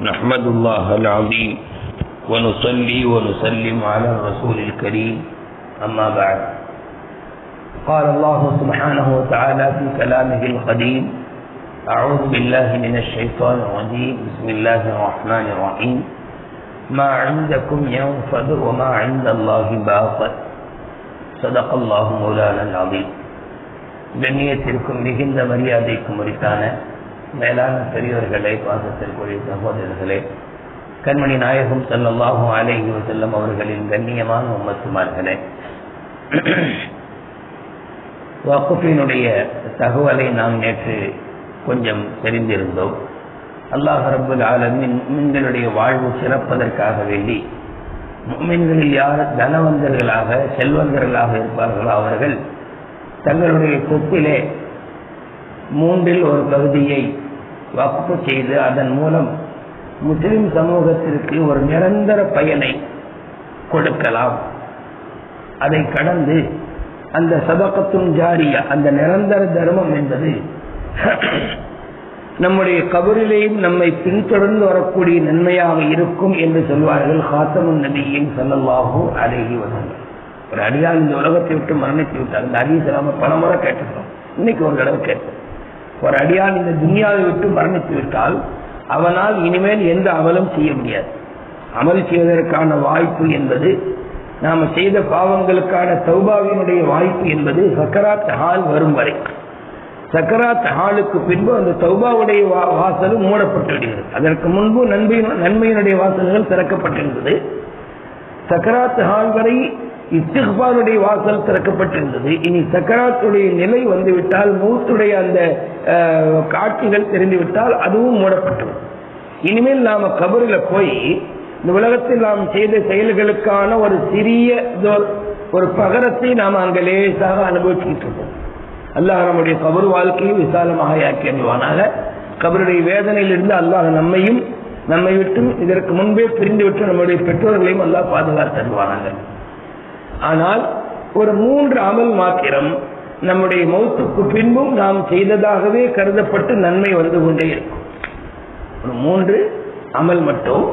نحمد الله العظيم ونصلي ونسلم على الرسول الكريم أما بعد قال الله سبحانه وتعالى في كلامه القديم أعوذ بالله من الشيطان الرجيم بسم الله الرحمن الرحيم ما عندكم ينفد وما عند الله باق صدق الله مولانا العظيم கண்ணியத்திற்கும் மிகுந்த மரியாதைக்கும் உரித்தான மேலான பெரியவர்களே பாசத்திற்குரிய சகோதரர்களே கண்மணி நாயகம் சல்லல்லாஹும் அலைஹி செல்லும் அவர்களின் கண்ணியமான உம்மத்துமார்களே வகுப்பினுடைய தகவலை நாம் நேற்று கொஞ்சம் தெரிந்திருந்தோம். அல்லாஹ் ரபுல் ஆலமின் மீன்களுடைய வாழ்வு சிறப்பதற்காக வேண்டி மீன்களில் யார் தனவந்தர்களாக செல்வந்தர்களாக இருப்பார்களோ அவர்கள் தங்களுடைய சொத்திலே மூன்றில் ஒரு பகுதியை வகுப்பு செய்து அதன் மூலம் முஸ்லிம் சமூகத்திற்கு ஒரு நிரந்தர பயனை கொடுக்கலாம். அதை கடந்து அந்த சபக்கத்தும் ஜாரிய அந்த நிரந்தர தர்மம் என்பது நம்முடைய கபரிலேயும் நம்மை பின்தொடர்ந்து வரக்கூடிய நன்மையாக இருக்கும் என்று சொல்வார்கள் ஹாத்தமுன் நபியின் சொல்லல்லாஹூ அழகி வந்தார்கள் ஒரு அடியால் இந்த உலகத்தை விட்டு மரணித்து விட்டார். இந்த அடி சொல்லாம பல முறை கேட்டிருக்கோம் இன்னைக்கு ஒரு தடவை கேட்டோம். ஒரு அடியான் இந்த துன்யாவை விட்டு மரணித்து விட்டால் அவனால் இனிமேல் எந்த அமலும் செய்ய முடியாது. அமல் செய்வதற்கான வாய்ப்பு என்பது நாம செய்த பாவங்களுக்கான சௌபாவினுடைய வாய்ப்பு என்பது சக்கராத் ஹால் வரும் வரை. சக்கராத் ஹாலுக்கு பின்பு அந்த சௌபாவுடைய வாசலும் மூடப்பட்டு விடுகிறது. அதற்கு முன்பு நன்மை நன்மையினுடைய வாசல்கள் திறக்கப்பட்டிருந்தது. சக்கராத் ஹால் வரை இஸ்திஃபாருடைய வாசல் திறக்கப்பட்டிருந்தது. இனி சக்கராத்துடைய நிலை வந்துவிட்டால் மூத்துடைய அந்த காட்சிகள் தெரிந்துவிட்டால் அதுவும் மூடப்பட்டது. இனிமேல் நாம கபரில் போய் இந்த உலகத்தில் நாம் செய்த செயல்களுக்கான ஒரு சிறிய ஒரு பகரத்தை நாம் அங்க லேசாக அனுபவிச்சுட்டு இருக்கோம். அல்லாஹ் நம்முடைய கபர் வாழ்க்கையும் விசாலமாக ஆக்கி அணிவானாக கபருடைய வேதனையிலிருந்து அல்லாஹ் நம்மையும் நம்மை விட்டும் இதற்கு முன்பே பிரிந்து விட்டு நம்முடைய பெற்றோர்களையும் அல்லாஹ் பாதுகாத்து தருவானாங்க ஆனால் ஒரு மூன்று அமல் மாத்திரம் நம்முடைய மௌத்துக்கு பின்பும் நாம் செய்ததாகவே கருதப்பட்டு நன்மை வந்து கொண்டே இருக்கும். ஒரு மூன்று அமல் மட்டும்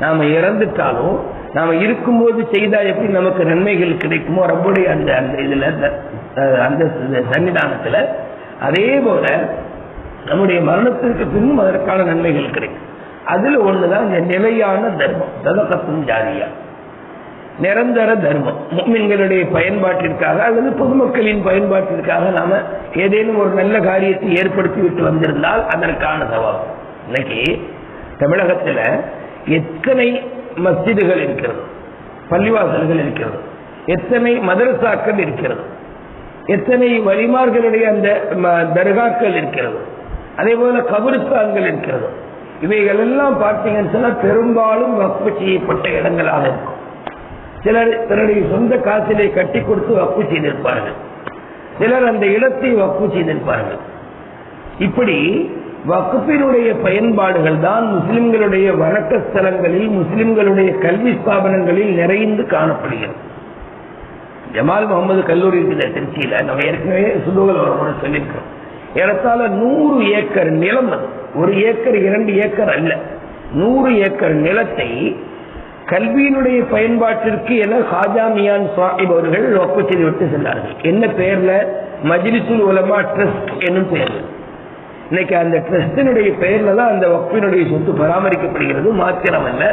நாம இறந்துட்டாலும் நாம இருக்கும்போது செய்தா எப்படி நமக்கு நன்மைகள் கிடைக்குமோ ரப்புடைய அந்த அந்த இதுல அந்த சன்னிதானத்துல அதே போல நம்முடைய மரணத்திற்கு பின்னும் அதற்கான நன்மைகள் கிடைக்கும். அதுல ஒண்ணுதான் இந்த நிலையான தர்மம் சதகத்தும் ஜாதியா. நிரந்தர தர்மம். மீன்களுடைய பயன்பாட்டிற்காக அல்லது பொதுமக்களின் பயன்பாட்டிற்காக நாம ஏதேனும் ஒரு நல்ல காரியத்தை ஏற்படுத்தி விட்டு வந்திருந்தால் அதற்கான சவால் இன்னைக்கு தமிழகத்துல எத்தனை மஸ்ஜிதுகள் இருக்கிறது? பள்ளிவாசல்கள் இருக்கிறது. எத்தனை மதரசாக்கள் இருக்கிறது? எத்தனை வழிமார்களுடைய அந்த தர்காக்கள் இருக்கிறது? அதே போல கபருஸ்தான்கள் இருக்கிறது. இவைகள் எல்லாம் பார்த்தீங்கன்னு சொன்னா பெரும்பாலும் வக்பு செய்யப்பட்ட இடங்களாக இருக்கும். சிலர் தன்னுடைய சொந்த காசிலே கட்டி கொடுத்து வப்பு செய்திருப்பார்கள். சிலர் அந்த இடத்தை வப்பு செய்திருப்பார்கள். இப்படி வகுப்பினுடைய பயன்பாடுகள் தான் முஸ்லிம்களுடைய வணக்க ஸ்தலங்களில் முஸ்லிம்களுடைய கல்வி ஸ்தாபனங்களில் நிறைந்து காணப்படுகிறது. ஜமால் முகமது கல்லூரி இருக்கிற திருச்சியில நம்ம ஏற்கனவே சுதுகள் ஒரு சொல்லியிருக்கிறோம். ஏறத்தாழ நூறு ஏக்கர் நிலம் அது. ஒரு ஏக்கர் இரண்டு ஏக்கர் அல்ல. நூறு ஏக்கர் நிலத்தை கல்வியினுடைய பயன்பாட்டிற்கு என ஹாஜா மியான் சாஹிப் அவர்கள் ஒப்பு செய்து விட்டு சென்றார்கள். என்ன பெயர்ல? மஜிலிசுல் உலமா ட்ரஸ்ட் என்னும் பெயர். இன்னைக்கு அந்த ட்ரஸ்டினுடைய பெயர்ல தான் அந்த வக்பினுடைய சொத்து பராமரிக்கப்படுகிறது. மாத்திரமல்ல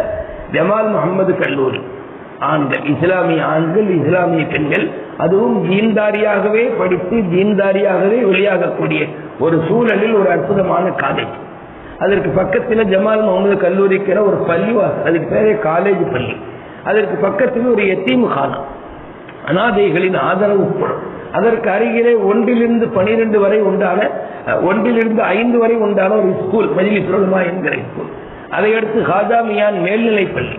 ஜமால் முகமது கல்லூரி. ஆண்கள் இஸ்லாமிய ஆண்கள் இஸ்லாமிய பெண்கள் அதுவும் ஜீன்தாரியாகவே படித்து ஜீன்தாரியாகவே வெளியாகக்கூடிய ஒரு சூழலில் ஒரு அற்புதமான காதை அதற்கு பக்கத்தில் ஜமால் முகமது கல்லூரிக்கிற ஒரு பள்ளிவாசல் அதுக்கு பேரே காலேஜ் பள்ளி. அதற்கு பக்கத்தில் ஒரு எத்தீம் கானா அனாதைகளின் ஆதரவு கூடம் அதற்கு அருகிலே ஒன்றிலிருந்து பனிரெண்டு வரை உண்டான ஒன்றிலிருந்து ஐந்து வரை உண்டான ஒரு ஸ்கூல் மஜிலி சுரல்மா என்கிற ஸ்கூல் அதையடுத்து ஹாஜாமியான் மேல்நிலை பள்ளி.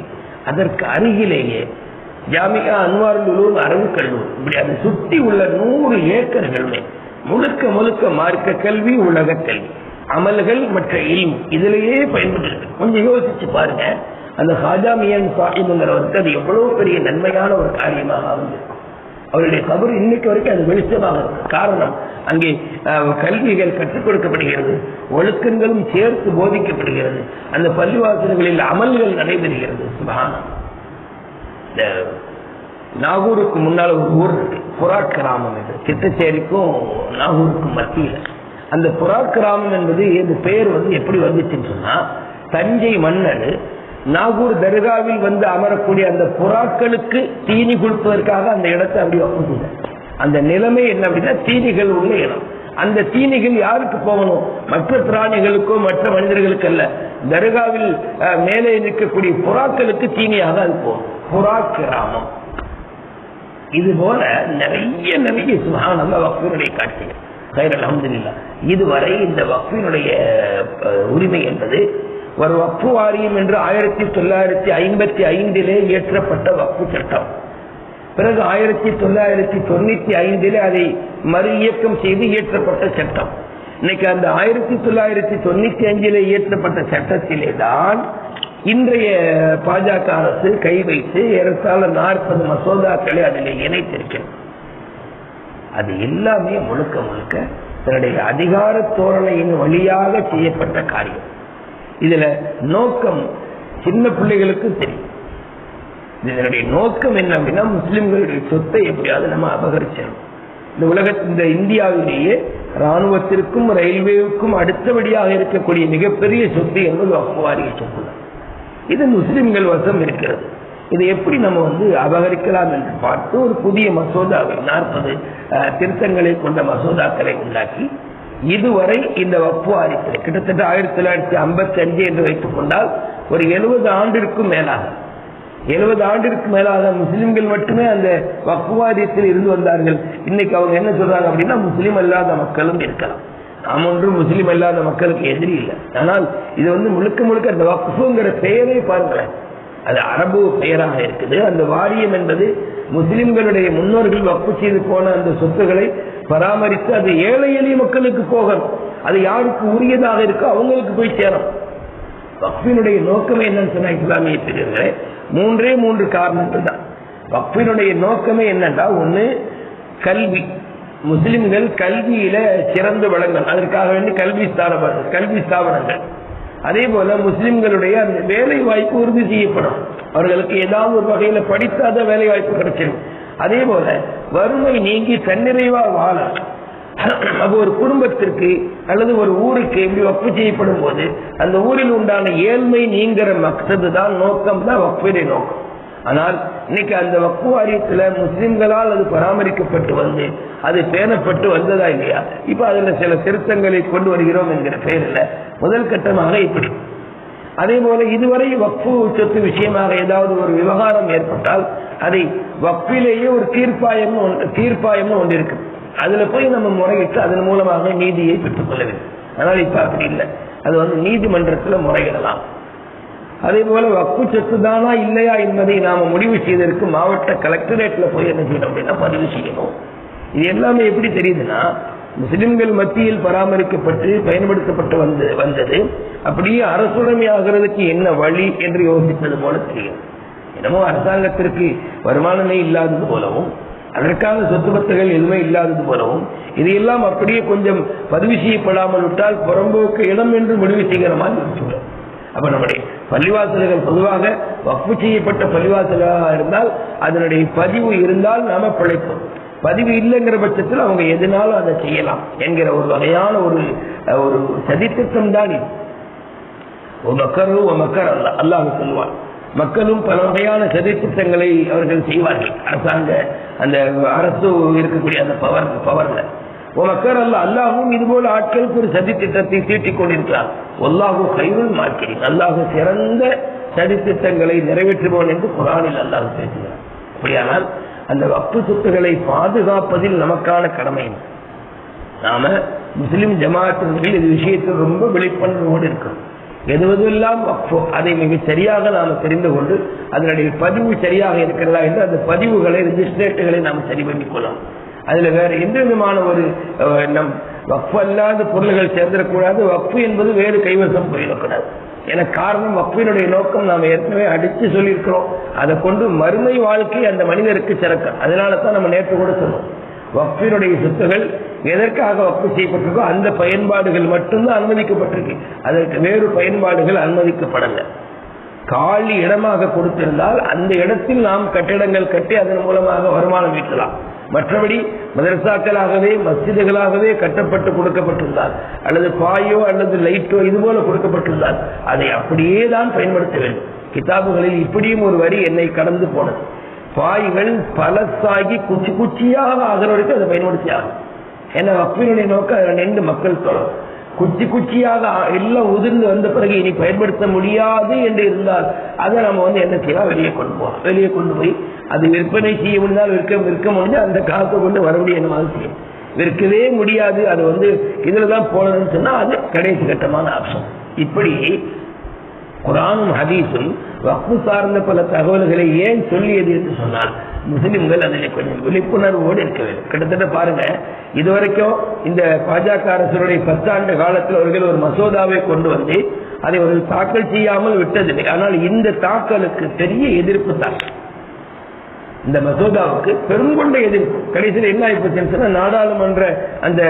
அதற்கு அருகிலேயே ஜாமியா அன்வாருல் அரவு அரபு கல்லூரி. இப்படி அதை சுற்றி உள்ள நூறு ஏக்கர்களுமே முழுக்க முழுக்க மார்க்க கல்வி உலக கல்வி அமல்கள் மற்ற இல்ம். இதிலேயே பயன்பட்டு கொஞ்சம் யோசிச்சு பாருங்க. அந்த ஹாஜா மியான் சாஹிப்ங்கிறவருக்கு அது எவ்வளவு பெரிய நன்மையான ஒரு காரியமாக அமைஞ்சிருக்கும் அவருடைய கபர் இன்னைக்கு வரைக்கும் அது வெளிச்சமாக இருக்கு. காரணம் அங்கே கல்விகள் கற்றுக் கொடுக்கப்படுகிறது. ஒழுக்கங்களும் சேர்த்து போதிக்கப்படுகிறது. அந்த பள்ளிவாசல்களில் அமல்கள் நடைபெறுகிறது. சுபஹானல்லாஹ். இந்த நாகூருக்கு முன்னால் ஒரு ஊர் இருக்கு. புறாட் கிராமம் இது. சித்தச்சேரிக்கும் நாகூருக்கும் மத்தியில். அந்த புறாக்கிராமம் என்பது இந்த பெயர் வந்து எப்படி வந்துச்சுன்னு சொன்னா தஞ்சை மன்னர் நாகூர் தர்காவில் வந்து அமரக்கூடிய அந்த புறாக்களுக்கு தீனி கொடுப்பதற்காக அந்த இடத்தை அப்படி ஒப்புக்குங்க அந்த நிலைமை என்ன அப்படின்னா தீனிகள் உள்ள இடம். அந்த தீனிகள் யாருக்கு போகணும்? மற்ற பிராணிகளுக்கோ மற்ற மனிதர்களுக்கு அல்ல. தர்காவில் அஹ், மேலே நிற்கக்கூடிய புறாக்களுக்கு தீனியாக அது போகும். புறா கிராமம் இது போல நிறைய நிறைய சுகானந்த வக்ஃபினுடைய காட்சிகள். கைர் அலமதுல்லா இதுவரை இந்த வக்ஃபினுடைய உரிமை என்பது ஒரு வக்ஃபு வாரியம் என்று ஆயிரத்தி தொள்ளாயிரத்தி ஐம்பத்தி ஐந்திலே இயற்றப்பட்ட வக்ஃபு சட்டம். பிறகு ஆயிரத்தி தொள்ளாயிரத்தி தொண்ணூத்தி ஐந்திலே அதை மறு இயக்கம் செய்து இயற்றப்பட்ட சட்டம். இன்னைக்கு அந்த ஆயிரத்தி தொள்ளாயிரத்தி தொண்ணூத்தி அஞ்சிலே இயற்றப்பட்ட சட்டத்திலே தான் இன்றைய பாஜக அரசு கை வைத்து ஏறத்தாழ நாற்பது மசோதாக்களை அதில் இணைத்திருக்கிறது. அது எல்லாமே முழுக்க முழுக்க தன்னுடைய அதிகார தோரணையின் வழியாக செய்யப்பட்ட காரியம். இதுல நோக்கம் சின்ன பிள்ளைகளுக்கு தெரியும். இதனுடைய நோக்கம் என்ன அப்படின்னா முஸ்லிம்களுடைய சொத்தை எப்படியாவது நம்ம அபகரிச்சிடணும். இந்த உலக இந்த இந்தியாவிலேயே ராணுவத்திற்கும் ரயில்வேவுக்கும் அடுத்தபடியாக இருக்கக்கூடிய மிகப்பெரிய சொத்து என்பது வக்குவாரிய சொத்து இது முஸ்லிம்கள் வசம் இருக்கிறது. இதை எப்படி நம்ம வந்து அபகரிக்கலாம் என்று பார்த்து ஒரு புதிய மசோதாவை நாற்பது திருத்தங்களை கொண்ட மசோதாக்களை உண்டாக்கி இதுவரை இந்த வப்பு வாரியத்தில் கிட்டத்தட்ட ஆயிரத்தி தொள்ளாயிரத்தி ஐம்பத்தி அஞ்சு என்று வைத்துக் கொண்டால் ஒரு எழுபது ஆண்டிற்கும் மேலாக எழுபது ஆண்டிற்கு மேலாக முஸ்லிம்கள் மட்டுமே அந்த வக்குவாரியத்தில் இருந்து வந்தார்கள். இன்னைக்கு அவங்க என்ன சொல்றாங்க அப்படின்னா முஸ்லீம் அல்லாத மக்களும் இருக்கலாம். நாம் ஒன்றும் முஸ்லீம் அல்லாத மக்களுக்கு எதிரி இல்லை. ஆனால் இது வந்து முழுக்க முழுக்க அந்த வக்குங்கிற பெயரே பாருங்களேன். அது அரபு பெயராக இருக்குது. அந்த வாரியம் என்பது முஸ்லிம்களுடைய முன்னோர்கள் வப்பு செய்து போன அந்த சொத்துக்களை பராமரித்து அது ஏழை எளிய மக்களுக்கு போகணும். அது யாருக்கு உரியதாக இருக்கோ அவங்களுக்கு போய் சேரும். வக்ஃபினுடைய நோக்கமே என்னன்னு சொன்னா இஸ்லாமிய பிரிவுகளே மூன்றே மூன்று காரணங்கள் தான். வக்ஃபினுடைய நோக்கமே என்னன்னா ஒண்ணு கல்வி. முஸ்லிம்கள் கல்வியில சிறந்து விளங்கணும். அதற்காக வேண்டி கல்வி ஸ்தாபன கல்வி ஸ்தாபனங்கள். அதே போல முஸ்லிம்களுடைய அந்த வேலை வாய்ப்பு உறுதி செய்யப்படும். அவர்களுக்கு ஏதாவது ஒரு வகையில படித்தாத வேலை வாய்ப்பு கிடைச்சிடும் அதே போல வறுமை நீங்கி தன்னிறைவா வாழ அப்போ ஒரு குடும்பத்திற்கு அல்லது ஒரு ஊருக்கு இப்படி வப்பு செய்யப்படும் போது அந்த ஊரில் உண்டான ஏழ்மை நீங்கிற மக்சது தான் நோக்கம் தான் வக்ஃபிடைய நோக்கம். ஆனால் இன்னைக்கு அந்த வக்ஃபு வாரியத்துல முஸ்லிம்களால் அது பராமரிக்கப்பட்டு வந்து அது பேணப்பட்டு வந்ததா இல்லையா? இப்ப அதுல சில திருத்தங்களை கொண்டு வருகிறோம் என்கிற பெயரில் முதல் கட்டமாக இப்படி. அதே போல இதுவரை வக்ஃபு சொத்து விஷயமாக ஏதாவது ஒரு விவகாரம் ஏற்பட்டால் அதை வக்ஃபிலேயே ஒரு தீர்ப்பாயம் தீர்ப்பாயமும் தீர்ப்பாயம்னு ஒன்று இருக்கு. அதுல போய் நம்ம முறையிட்டு அதன் மூலமாக நீதியை பெற்றுக் கொள்ள வேண்டும். ஆனால் இப்ப அப்படி இல்லை. அது வந்து நீதிமன்றத்துல முறையிடலாம். அதே போல வக்ஃபு சொத்து தானா இல்லையா என்பதை நாம முடிவு செய்ததற்கு மாவட்ட கலெக்டரேட்ல போய் என்ன செய்யணும் அப்படின்னா பதிவு செய்யணும். இது எல்லாமே எப்படி தெரியுதுன்னா முஸ்லிம்கள் மத்தியில் பராமரிக்கப்பட்டு பயன்படுத்தப்பட்டு வந்து வந்தது. அப்படியே அரசுடைமை ஆகிறதுக்கு என்ன வழி என்று யோசித்தது போல தெரியும். என்னமோ அரசாங்கத்திற்கு வருமானமே இல்லாதது போலவும் அதற்கான சொத்து பத்துகள் எதுவுமே இல்லாதது போலவும் இதையெல்லாம் அப்படியே கொஞ்சம் பதிவு செய்யப்படாமல் விட்டால் புறம்போக்கு இடம் என்று முடிவு செய்கிற மாதிரி அப்ப நம்முடைய பள்ளிவாசல்கள் பொதுவாக வக்ஃபு செய்யப்பட்ட பள்ளிவாசலாக இருந்தால் அதனுடைய பதிவு இருந்தால் நாம பிழைப்போம். பதிவு இல்லைங்கிற பட்சத்தில் அவங்க எதுனாலும் அதை செய்யலாம் என்கிற ஒரு வகையான ஒரு ஒரு சதித்திட்டம் தான் இது. மக்களும் அல்ல அல்லாஹ் சொல்லுவான். மக்களும் பல வகையான சதித்திட்டங்களை அவர்கள் செய்வார்கள். அரசாங்க அந்த அரசு இருக்கக்கூடிய அந்த பவர் பவர்ல ஓ மக்கள் அல்ல அல்லாஹும் இதுபோல ஆட்களுக்கு ஒரு சதித்திட்டத்தை தீட்டிக் கொண்டிருக்கிறார். அல்லாஹும் கைவல் மார்க்கிறேன் அல்லாஹு சிறந்த சதித்திட்டங்களை நிறைவேற்றுவோம் என்று குரானில் அல்லாஹ் பேசுகிறார் அப்படியானால் அந்த வப்பு சொத்துக்களை பாதுகாப்பதில் நமக்கான கடமை நாம முஸ்லிம் ஜமாத்தினர்கள் இது விஷயத்தில் ரொம்ப விழிப்புணர்வோடு இருக்கிறோம் எதுவதெல்லாம் வக்ஃபோ? அதை மிக சரியாக நாம் தெரிந்து கொண்டு அதனுடைய பதிவு சரியாக இருக்கிறதா என்று அந்த பதிவுகளை ரிஜிஸ்ட்ரேட்டுகளை நாம் சரி பண்ணிக் கொள்ளலாம் அதுல வேற எந்த விதமான ஒரு நம் வக்ஃபு அல்லாத பொருள்கள் சேர்ந்துடக்கூடாது. வக்ஃபு என்பது வேறு கைவசம் போயிடக்கூடாது. என காரணம் வக்ஃபினுடைய நோக்கம் நாம் ஏற்கனவே அடிச்சு சொல்லியிருக்கிறோம். அதை கொண்டு மறுமை வாழ்க்கை அந்த மனிதருக்கு சிறக்க. அதனால தான் நம்ம நேற்று கூட சொன்னோம். வக்ஃபினுடைய சொத்துகள் எதற்காக வக்ஃபு செய்யப்பட்டிருக்கோ அந்த பயன்பாடுகள் மட்டும்தான் அனுமதிக்கப்பட்டிருக்கு. அதற்கு வேறு பயன்பாடுகள் அனுமதிக்கப்படலை. காலி இடமாக கொடுத்திருந்தால் அந்த இடத்தில் நாம் கட்டிடங்கள் கட்டி அதன் மூலமாக வருமானம் ஈட்டலாம். மற்றபடி மதரசாக்களாகவே மஸ்ஜிதுகளாகவே கட்டப்பட்டு கொடுக்கப்பட்டிருந்தால் அல்லது பாயோ அல்லது லைட்டோ இது போல கொடுக்கப்பட்டிருந்தால் அதை அப்படியே தான் பயன்படுத்த வேண்டும். கிதாபுகளில் இப்படியும் ஒரு வரி என்னை கடந்து போனது. பாய்கள் பலசாகி குச்சி குச்சியாக ஆகிறவருக்கு அதை பயன்படுத்தி ஆகும் ஏன்னா வக்ஃபினுடைய நோக்கம் அதில் நின்று மக்கள் தொழும் குச்சி குச்சியாக எல்லாம் உதிர்ந்து வந்த பிறகு இனி பயன்படுத்த முடியாது என்று இருந்தால் அதை நம்ம வந்து என்ன செய்யலாம்? வெளியே கொண்டு போகலாம். வெளியே கொண்டு போய் அது விற்பனை செய்ய முடிந்தால் விற்க விற்க முடிஞ்சால் அந்த காசை கொண்டு மறுபடியும் என்ன மாதிரி செய்யும் விற்கவே முடியாது. அது வந்து இதுலதான் போனதுன்னு சொன்னா அது கடைசி கட்டமான ஆப்ஷன். இப்படி குரானும் ஹதீஸும் வக்கு சார்ந்த பல தகவல்களை ஏன் சொல்லியது என்று சொன்னால் முஸ்லிம்கள் அதில் கொஞ்சம் விழிப்புணர்வோடு இருக்க வேண்டும் கிட்டத்தட்ட பாருங்க இதுவரைக்கும் இந்த பாஜக அரசுடைய பத்தாண்டு காலத்தில் அவர்கள் ஒரு மசோதாவை கொண்டு வந்து அதை அவர்கள் தாக்கல் செய்யாமல் விட்டதில்லை. ஆனால் இந்த தாக்கலுக்கு பெரிய எதிர்ப்பு தான். இந்த மசோதாவுக்கு பெருங்கொண்ட எதிர்ப்பு. கடைசியில் என்ன ஆயிப்போச்சுன்னு சொன்னா நாடாளுமன்ற அந்த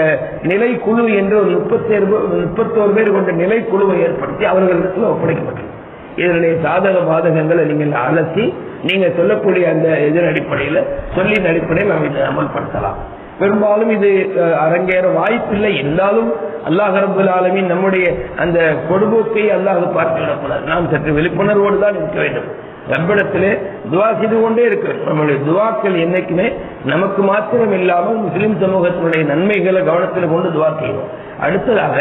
நிலைக்குழு என்று ஒரு முப்பத்தேழு முப்பத்தோரு பேர் கொண்ட நிலைக்குழுவை ஏற்படுத்தி அவர்களிடத்தில் ஒப்படைக்கப்பட்டது. இதனுடைய சாதக பாதகங்களை நீங்கள் அலசி நீங்க சொல்லக்கூடிய அந்த இதன் அடிப்படையில சொல்லின் அடிப்படையில் நாம் இதை அமல்படுத்தலாம். பெரும்பாலும் இது அரங்கேற வாய்ப்பில்லை. இருந்தாலும் அல்லாஹ் ரபுல் நம்முடைய அந்த கொடுபோக்கை அல்லாஹ் பார்த்து விடக்கூடாது நாம் சற்று விழிப்புணர்வோடு தான் இருக்க வேண்டும். ரப்பிடத்திலே துவா செய்து கொண்டே இருக்கிறோம். நம்மளுடைய துவாக்கள் என்னைக்குமே நமக்கு மாத்திரம் இல்லாமல் முஸ்லிம் சமூகத்தினுடைய நன்மைகளை கவனத்தில் கொண்டு துவா செய்வோம். அடுத்ததாக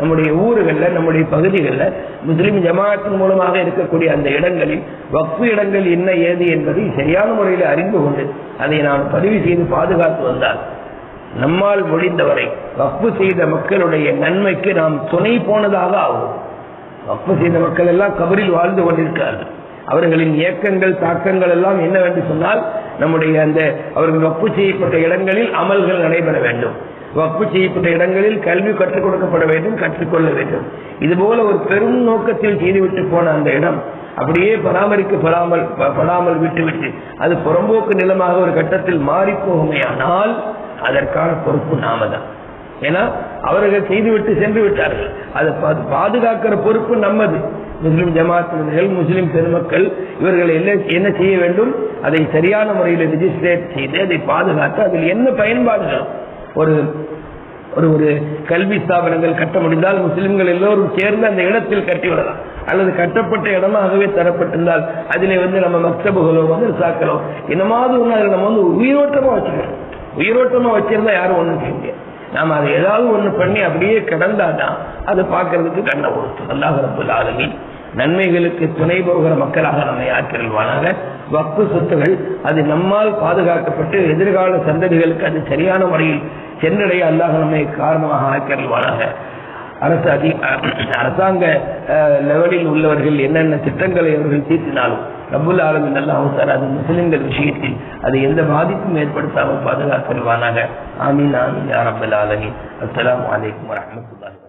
நம்முடைய ஊர்களில் நம்முடைய பகுதிகளில் முஸ்லிம் ஜமாத்தின் மூலமாக இருக்கக்கூடிய அந்த இடங்களில் வக்ஃபு இடங்கள் என்ன ஏது என்பதை சரியான முறையில் அறிந்து கொண்டு அதை நாம் பதிவு செய்து பாதுகாத்து வந்தால் நம்மால் முடிந்தவரை வக்ஃபு செய்த மக்களுடைய நன்மைக்கு நாம் துணை போனதாக ஆகும். வக்ஃபு செய்த மக்கள் எல்லாம் கபரில் வாழ்ந்து கொண்டிருக்கிறார்கள். அவர்களின் இயக்கங்கள் தாக்கங்கள் எல்லாம் என்னவென்று சொன்னால் நம்முடைய அந்த அவர்கள் வப்பு செய்யப்பட்ட இடங்களில் அமல்கள் நடைபெற வேண்டும். வப்பு செய்யப்பட்ட இடங்களில் கல்வி கற்றுக் கொடுக்கப்பட வேண்டும் கற்றுக்கொள்ள வேண்டும். இது போல ஒரு பெரும் நோக்கத்தில் செய்துவிட்டு போன அந்த இடம் அப்படியே பராமரிக்கப்படாமல் படாமல் விட்டுவிட்டு அது புறம்போக்கு நிலமாக ஒரு கட்டத்தில் மாறி ஆனால் அதற்கான பொறுப்பு நாம தான் ஏன்னா அவர்கள் செய்துவிட்டு சென்று விட்டார்கள். அதை பா- பாதுகாக்கிற பொறுப்பு நம்மது. முஸ்லிம் ஜமாத்தினர்கள் முஸ்லிம் பெருமக்கள் இவர்கள் என்ன என்ன செய்ய வேண்டும்? அதை சரியான முறையில் ரிஜிஸ்ட்ரேட் செய்து அதை பாதுகாத்து அதில் என்ன பயன்பாடுகள்? ஒரு ஒரு ஒரு கல்வி ஸ்தாபனங்கள் கட்ட முடிந்தால் முஸ்லிம்கள் எல்லோரும் சேர்ந்து அந்த இடத்தில் கட்டிவிடலாம் அல்லது கட்டப்பட்ட இடமாகவே தரப்பட்டிருந்தால் அதிலே வந்து நம்ம மக்தபுகளோ மதரசாக்களோ என்னமாவது ஒன்று அதில் நம்ம வந்து உயிரோட்டமா வச்சுக்கணும். உயிரோட்டமா வச்சிருந்தா யாரும் ஒண்ணும் செய்ய முடியாது. நாம அதை ஏதாவது ஒண்ணு பண்ணி அப்படியே கிடந்தாதான் அது பார்க்கறதுக்கு கண்ணை கொடுத்து அல்லாஹ் ரப்பல் நன்மைகளுக்கு துணை போகிற மக்களாக நம்மை ஆக்கிரல்வானாக. வக்கு சொத்துகள் அது நம்மால் பாதுகாக்கப்பட்டு எதிர்கால சந்ததிகளுக்கு அது சரியான முறையில் சென்றடைய அல்லாஹ் நம்மை காரணமாக ஆக்கிரல்வானாக. அரசு அதி அரசாங்க லெவலில் உள்ளவர்கள் என்னென்ன திட்டங்களை அவர்கள் தீர்த்தினாலும் ரபுல் ஆலமின் அல்லாஹ் சார் அது முஸ்லிம்கள் விஷயத்தில் அது எந்த பாதிப்பும் ஏற்படுத்தாமல் பாதுகாக்கல்வானாக ஆமீன் ஆமீன் யா ரப்பல் ஆலமீன். அஸ்ஸலாமு அலைக்கும் வரஹ்மத்துல்லாஹி